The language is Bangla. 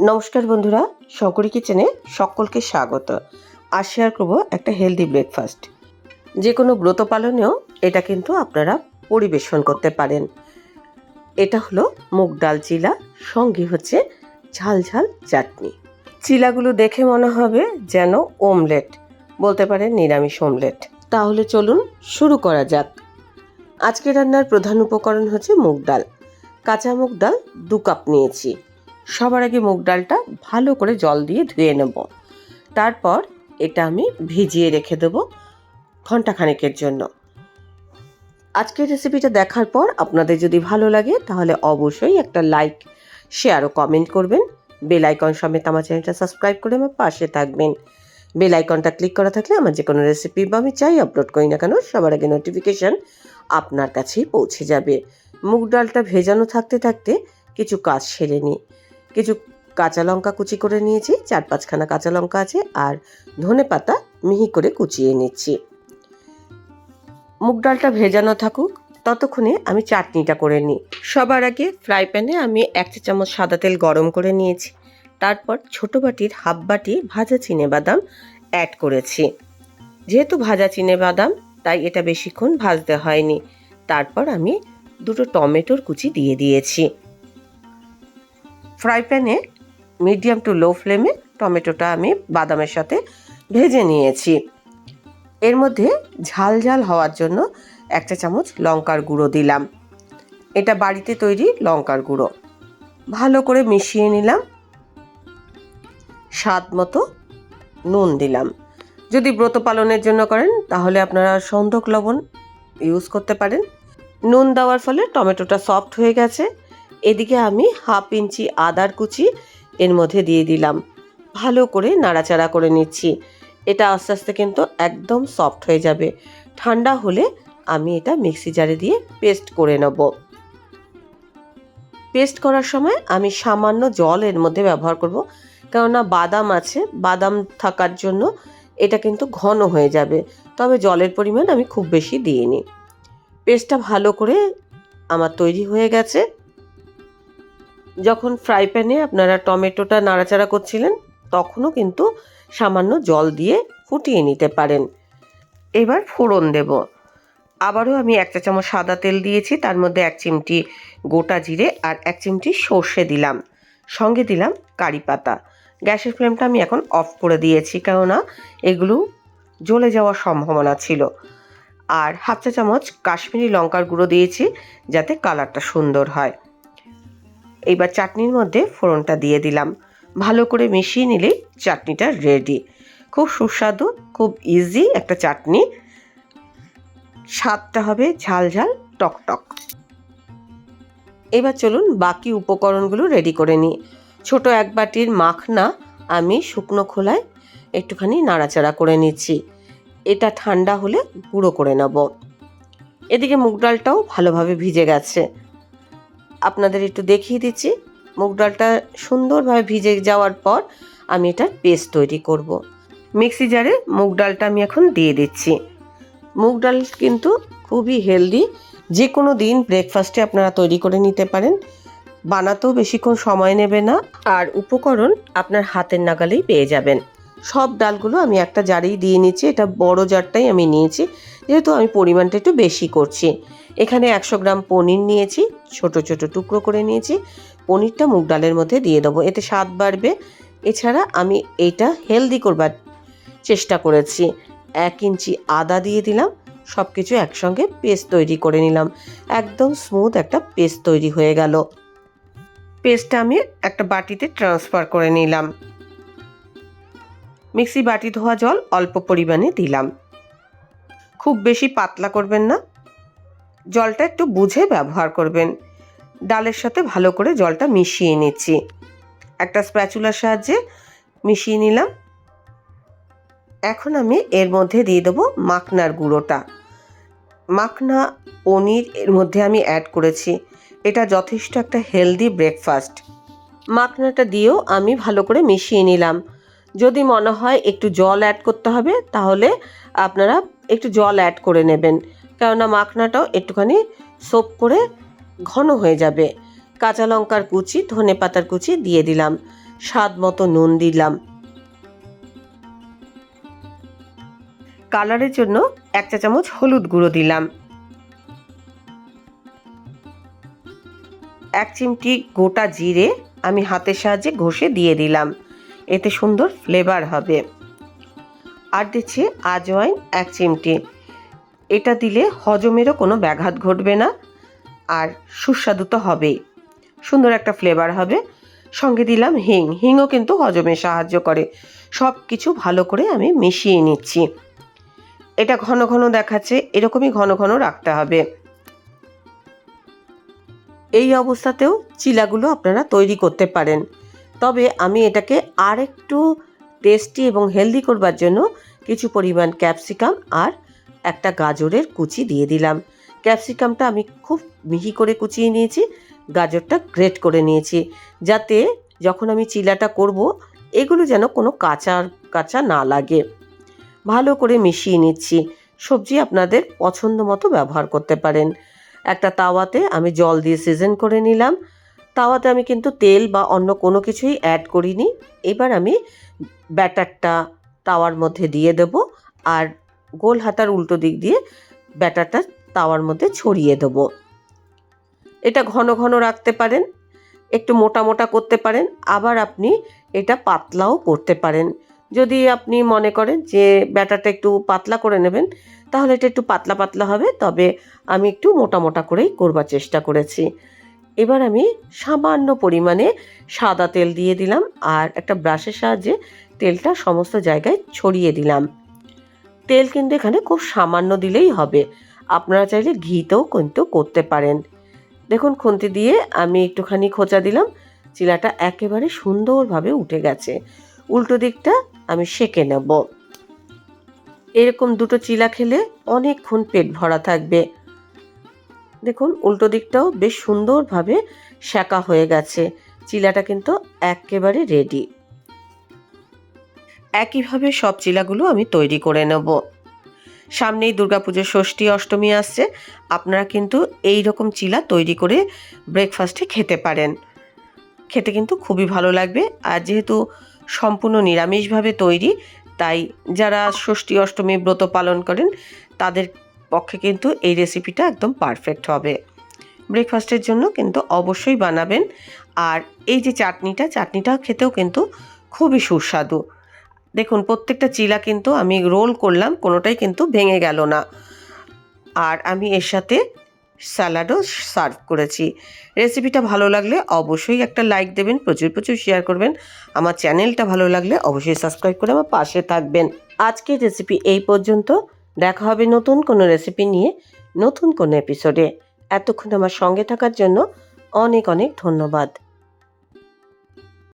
নমস্কার বন্ধুরা শঙ্করী কিচেনে সকলকে স্বাগত। আর শেয়ার করব একটা হেলদি ব্রেকফাস্ট যে কোনো ব্রত পালনেও এটা কিন্তু আপনারা পরিবেশন করতে পারেন। এটা হলো মুগ ডাল চিলা, সঙ্গে হচ্ছে ঝাল ঝাল চাটনি। চিলাগুলো দেখে মনে হবে যেন ওমলেট বলতে পারেন নিরামিষ ওমলেট তাহলে চলুন শুরু করা যাক। আজকে রান্নার প্রধান উপকরণ হচ্ছে মুগ ডাল। কাঁচা মুগ ডাল দু কাপ নিয়েছি। সবার আগে মুগ ডালটা ভালো করে জল দিয়ে ধুয়ে নেব। তারপর এটা আমি ভিজিয়ে রেখে দেবো ঘন্টাখানেকের জন্য। আজকের রেসিপিটা দেখার পর আপনাদের যদি ভালো লাগে তাহলে অবশ্যই একটা লাইক, শেয়ার ও কমেন্ট করবেন। বেল আইকন সমেত আমার চ্যানেলটা সাবস্ক্রাইব করে আমার পাশে থাকবেন। বেল আইকনটা ক্লিক করা থাকলে আমার যে কোনো রেসিপি বা আমি চাই আপলোড করি না কেন, সবার আগে নোটিফিকেশান আপনার কাছেই পৌঁছে যাবে। মুগ ডালটা ভেজানো থাকতে থাকতে কিছু কাজ সেরে নিই। কিছু কাঁচা লঙ্কা কুচি করে নিয়েছি, চার পাঁচখানা কাঁচা লঙ্কা আছে, আর ধনে পাতা মিহি করে কুচিয়ে নিচ্ছি। মুগ ডালটা ভেজানো থাকুক, ততক্ষণে আমি চাটনিটা করে নিই। সবার আগে ফ্রাই প্যানে আমি এক চা চামচ সাদা তেল গরম করে নিয়েছি। তারপর ছোট বাটির হাফ বাটি ভাজা চিনে বাদাম অ্যাড করেছি। যেহেতু ভাজা চিনে বাদাম, তাই এটা বেশিক্ষণ ভাজতে হয়নি। তারপর আমি দুটো টমেটোর কুচি দিয়ে দিয়েছি। ফ্রাই প্যানে মিডিয়াম টু লো ফ্লেমে টমেটোটা আমি বাদামের সাথে ভেজে নিয়েছি। এর মধ্যে ঝাল ঝাল হওয়ার জন্য একটা চামচ লঙ্কার গুঁড়ো দিলাম। এটা বাড়িতে তৈরি লঙ্কার গুঁড়ো। ভালো করে মিশিয়ে নিলাম। স্বাদ মতো নুন দিলাম। যদি ব্রত পালনের জন্য করেন, তাহলে আপনারা সন্ধক লবণ ইউজ করতে পারেন। নুন দেওয়ার ফলে টমেটোটা সফট হয়ে গেছে। এদিকে আমি হাফ ইঞ্চি আদার কুচি এর মধ্যে দিয়ে দিলাম। ভালো করে নাড়াচাড়া করে নিচ্ছি। এটা আস্তে আস্তে কিন্তু একদম সফট হয়ে যাবে। ঠান্ডা হলে আমি এটা মিক্সি জারে দিয়ে পেস্ট করে নেব। পেস্ট করার সময় আমি সামান্য জল এর মধ্যে ব্যবহার করব। কেননা বাদাম আছে, বাদাম থাকার জন্য এটা কিন্তু ঘন হয়ে যাবে। তবে জলের পরিমাণ আমি খুব বেশি দিইনি। পেস্টটা ভালো করে আমার তৈরি হয়ে গেছে। যখন ফ্রাই প্যানে আপনারা টমেটোটা নাড়াচাড়া করছিলেন, তখনও কিন্তু সামান্য জল দিয়ে ফুটিয়ে নিতে পারেন। এবার ফোড়ন দেব। আবারও আমি একটা চামচ সাদা তেল দিয়েছি, তার মধ্যে এক চিমটি গোটা জিরে আর এক চিমটি সর্ষে দিলাম। সঙ্গে দিলাম কারি পাতা। গ্যাসের ফ্লেমটা আমি এখন অফ করে দিয়েছি, কেননা এগুলো জ্বলে যাওয়ার সম্ভাবনা ছিল। আর হাফ চা চামচ কাশ্মীরি লঙ্কার গুঁড়ো দিয়েছি, যাতে কালারটা সুন্দর হয়। এইবার চাটনির মধ্যে ফোড়নটা দিয়ে দিলাম। ভালো করে মিশিয়ে নিলেই চাটনিটা রেডি খুব সুস্বাদু, খুব ইজি একটা চাটনি। স্বাদটা হবে ঝাল ঝাল, টক টক। এবার চলুন বাকি উপকরণগুলো রেডি করে নিই। ছোট এক বাটির মাখনা আমি শুকনো খোলায় একটুখানি নাড়াচাড়া করে নিচ্ছি। এটা ঠান্ডা হলে গুঁড়ো করে নেব। এদিকে মুগ ডালটাও ভালোভাবে ভিজে গেছে। আপনাদের একটু দেখিয়ে দিচ্ছি। মুগ ডালটা সুন্দরভাবে ভিজে যাওয়ার পর আমি এটার পেস্ট তৈরি করব। মিক্সি জারে মুগ ডালটা আমি এখন দিয়ে দিচ্ছি। মুগ ডাল কিন্তু খুবই হেলদি। যে কোনো দিন ব্রেকফাস্টে আপনারা তৈরি করে নিতে পারেন। বানাতেও বেশিক্ষণ সময় নেবে না। আর উপকরণ আপনার হাতের নাগালেই পেয়ে যাবেন। সব ডালগুলো আমি একটা জারেই দিয়ে নিচ্ছি। এটা বড় জারটাই আমি নিয়েছি। যেহেতু আমি পরিমাণটা একটু বেশি করছি। এখানে একশো গ্রাম পনির নিয়েছি। ছোট ছোট টুকরো করে নিয়েছি। পনিরটা মুগ ডালের মধ্যে দিয়ে দেবো। এতে স্বাদ বাড়বে। এছাড়া আমি এটা হেলদি করবার চেষ্টা করেছি। এক ইঞ্চি আদা দিয়ে দিলাম। সব কিছু একসঙ্গে পেস্ট তৈরি করে নিলাম। একদম স্মুথ একটা পেস্ট তৈরি হয়ে গেল। পেস্টটা আমি একটা বাটিতে ট্রান্সফার করে নিলাম। মিক্সি বাটি ধোয়া জল অল্প পরিমাণে দিলাম। খুব বেশি পাতলা করবেন না। জলটা একটু বুঝে ব্যবহার করবেন। ডালের সাথে ভালো করে জলটা মিশিয়ে নিচ্ছি। একটা স্প্যাচুলার সাহায্যে মিশিয়ে নিলাম। এখন আমি এর মধ্যে দিয়ে দেবো মাখনার গুঁড়োটা। মাখনা, পনির এর মধ্যে আমি অ্যাড করেছি। এটা যথেষ্ট একটা হেলদি ব্রেকফাস্ট মাখনাটা দিয়েও আমি ভালো করে মিশিয়ে নিলাম। যদি মনে হয় একটু জল অ্যাড করতে হবে, তাহলে আপনারা একটু জল অ্যাড করে নেবেন। কেননা মাখনাটাও একটুখানি সোপ করে ঘন হয়ে যাবে। কাঁচা লঙ্কার কুচি, ধনে পাতার কুচি দিয়ে দিলাম। স্বাদ মতো নুন দিলাম। কালারের জন্য এক চা চামচ হলুদ গুঁড়ো দিলাম। এক চিমটি গোটা জিরে আমি হাতের সাহায্যে ঘষে দিয়ে দিলাম। এতে সুন্দর ফ্লেভার হবে। আর দিচ্ছি আজওয়াইন এক চিমটি। এটা দিলে হজমেরও কোনো ব্যাঘাত ঘটবে না। আর সুস্বাদু তো হবেই। সুন্দর একটা ফ্লেভার হবে। সঙ্গে দিলাম হিং। হিংও কিন্তু হজমে সাহায্য করে। সব কিছু ভালো করে আমি মিশিয়ে নিচ্ছি। এটা ঘন ঘন দেখাচ্ছে, এরকমই ঘন ঘন রাখতে হবে। এই অবস্থাতেও চিলাগুলো আপনারা তৈরি করতে পারেন। তবে আমি এটাকে আর একটু টেস্টি এবং হেলদি করবার জন্য কিছু পরিমাণ ক্যাপসিকাম আর একটা গাজরের কুচি দিয়ে দিলাম। ক্যাপসিকামটা আমি খুব মিহি করে কুচিয়ে নিয়েছি, গাজরটা গ্রেট করে নিয়েছি, যাতে যখন আমি চিলাটা করব, এগুলো যেন কোনো কাঁচা কাঁচা না লাগে। ভালো করে মিশিয়ে নিচ্ছি। সবজি আপনাদের পছন্দ মতো ব্যবহার করতে পারেন। একটা তাওয়াতে আমি জল দিয়ে সিজন করে নিলাম। তাওয়াতে আমি কিন্তু তেল বা অন্য কোনো কিছুই অ্যাড করিনি। এবার আমি ব্যাটারটা তাওয়ার মধ্যে দিয়ে দেব। আর গোল হাতার উল্টো দিক দিয়ে ব্যাটারটা তাওয়ার মধ্যে ছড়িয়ে দেবো। এটা ঘন ঘন রাখতে পারেন, একটু মোটা মোটা করতে পারেন, আবার আপনি এটা পাতলাও করতে পারেন। যদি আপনি মনে করেন যে ব্যাটারটা একটু পাতলা করে নেবেন, তাহলে এটা একটু পাতলা পাতলা হবে, তবে আমি একটু মোটা মোটা করেই করবার চেষ্টা করেছি। এবার আমি সামান্য পরিমাণে সাদা তেল দিয়ে দিলাম, আর একটা ব্রাশের সাহায্যে তেলটা সমস্ত জায়গায় ছড়িয়ে দিলাম। তেল কিন্তু এখানে খুব সামান্য দিলেই হবে। আপনারা চাইলে ঘিতেও কিন্তু করতে পারেন। দেখুন, খুন্তি দিয়ে আমি একটুখানি খোঁচা দিলাম। চিলাটা একেবারে সুন্দরভাবে উঠে গেছে। উল্টো দিকটা আমি সেঁকে নেব। এরকম দুটো চিলা খেলে অনেকক্ষণ পেট ভরা থাকবে। দেখুন, উল্টো দিকটাও বেশ সুন্দরভাবে সেঁকা হয়ে গেছে। চিলাটা কিন্তু একেবারে রেডি একইভাবে সব চিলাগুলো আমি তৈরি করে নেব। সামনেই দুর্গাপুজোর ষষ্ঠী অষ্টমী আসছে। আপনারা কিন্তু এই রকম চিলা তৈরি করে ব্রেকফাস্টে খেতে পারেন। খেতে কিন্তু খুবই ভালো লাগবে। আর যেহেতু সম্পূর্ণ নিরামিষভাবে তৈরি, তাই যারা ষষ্ঠী অষ্টমী ব্রত পালন করেন, তাদের পক্ষে কিন্তু এই রেসিপিটা একদম পারফেক্ট হবে। ব্রেকফাস্টের জন্য কিন্তু অবশ্যই বানাবেন। আর এই যে চাটনিটা চাটনিটা খেতেও কিন্তু খুবই সুস্বাদু। দেখুন, প্রত্যেকটা চিলা কিন্তু আমি রোল করলাম, কোনোটাই কিন্তু ভেঙে গেল না। আর আমি এর সাথে স্যালাডও সার্ভ করেছি। রেসিপিটা ভালো লাগলে অবশ্যই একটা লাইক দেবেন, প্রচুর প্রচুর শেয়ার করবেন। আমার চ্যানেলটা ভালো লাগলে অবশ্যই সাবস্ক্রাইব করে আমার পাশে থাকবেন। আজকের রেসিপি এই পর্যন্ত। দেখা হবে নতুন কোনো রেসিপি নিয়ে, নতুন কোনো এপিসোডে। এতক্ষণ আমার সঙ্গে থাকার জন্য অনেক অনেক ধন্যবাদ।